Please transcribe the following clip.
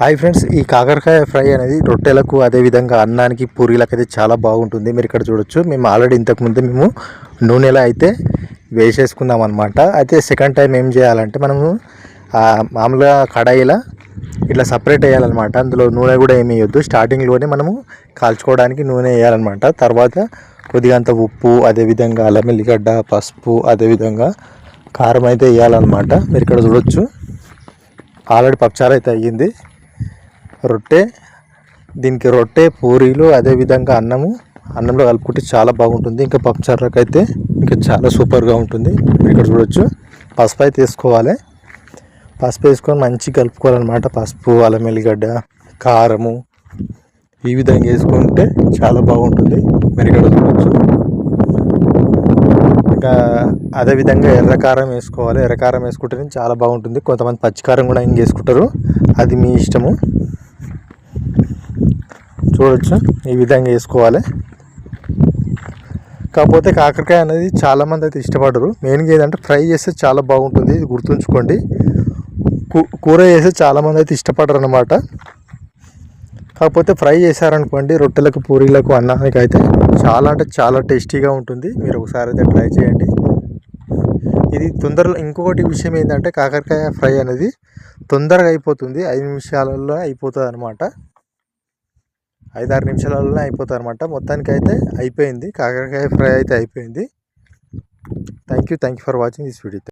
Hi friends ఈ కాకరకాయ fry అనేది రొట్టెలకు అదేవిధంగా అన్నానికి పూరీలకు అయితే చాలా బాగుంటుంది. మీరు ఇక్కడ చూడొచ్చు. మేము ఆల్రెడీ ఇంతకుముందు మేము నూనెలో అయితే వేసేసుకుందాం అనమాట అయితే సెకండ్ టైం ఏం చేయాలంటే మనము మామూలుగా కడాయిలా ఇట్లా సపరేట్ వేయాలన్నమాట. అందులో నూనె కూడా ఏమి వేయొద్దు. స్టార్టింగ్లోనే మనము కాల్చుకోవడానికి నూనె వేయాలన్నమాట. తర్వాత కొద్దిగా అంత ఉప్పు అదేవిధంగా అల్లం ఎల్లిగడ్డ పసుపు అదేవిధంగా కారం అయితే వేయాలన్నమాట. మీరు ఇక్కడ చూడొచ్చు. ఆల్రెడీ పప్పుచారు అయితే అయ్యింది. రొట్టె దీనికి రొట్టె పూరీలు అదేవిధంగా అన్నము. అన్నంలో కలుపుకుంటే చాలా బాగుంటుంది. ఇంకా పప్పుచారులకు అయితే ఇంకా చాలా సూపర్గా ఉంటుంది. మీరు ఇక్కడ చూడొచ్చు. పసుపు అయితే వేసుకోవాలి. పసుపు వేసుకొని మంచిగా కలుపుకోవాలన్నమాట. పసుపు అల్లం ఎల్లిగడ్డ కారము. ఈ విధంగా వేసుకుంటే చాలా బాగుంటుంది. మీరు ఇక్కడ చూడొచ్చు. ఇంకా అదేవిధంగా ఎర్రకారం వేసుకోవాలి. ఎర్రకారం వేసుకుంటేనే చాలా బాగుంటుంది. కొంతమంది పచ్చికారం కూడా ఇంక వేసుకుంటారు. అది మీ ఇష్టము. చూడొచ్చు. ఈ విధంగా వేసుకోవాలి. కాకపోతే కాకరకాయ అనేది చాలామంది అయితే ఇష్టపడరు. మెయిన్గా ఏంటంటే ఫ్రై చేస్తే చాలా బాగుంటుంది. ఇది గుర్తుంచుకోండి. కూర చేస్తే చాలామంది అయితే ఇష్టపడరు అనమాట కాకపోతే ఫ్రై చేశారనుకోండి రొట్టెలకు పూరీలకు అన్నానికి అయితే చాలా అంటే చాలా టేస్టీగా ఉంటుంది. మీరు ఒకసారి అయితే ట్రై చేయండి. ఇది తొందరలో ఇంకొకటి విషయం ఏంటంటే కాకరకాయ ఫ్రై అనేది తొందరగా అయిపోతుంది. ఐదు నిమిషాలలో అయిపోతుంది అనమాట ఐదారు నిమిషాలలో అయిపోతారు అనమాట మొత్తానికి అయితే అయిపోయింది. కాకరకాయ ఫ్రై అయితే అయిపోయింది. Thank you thank you for watching this video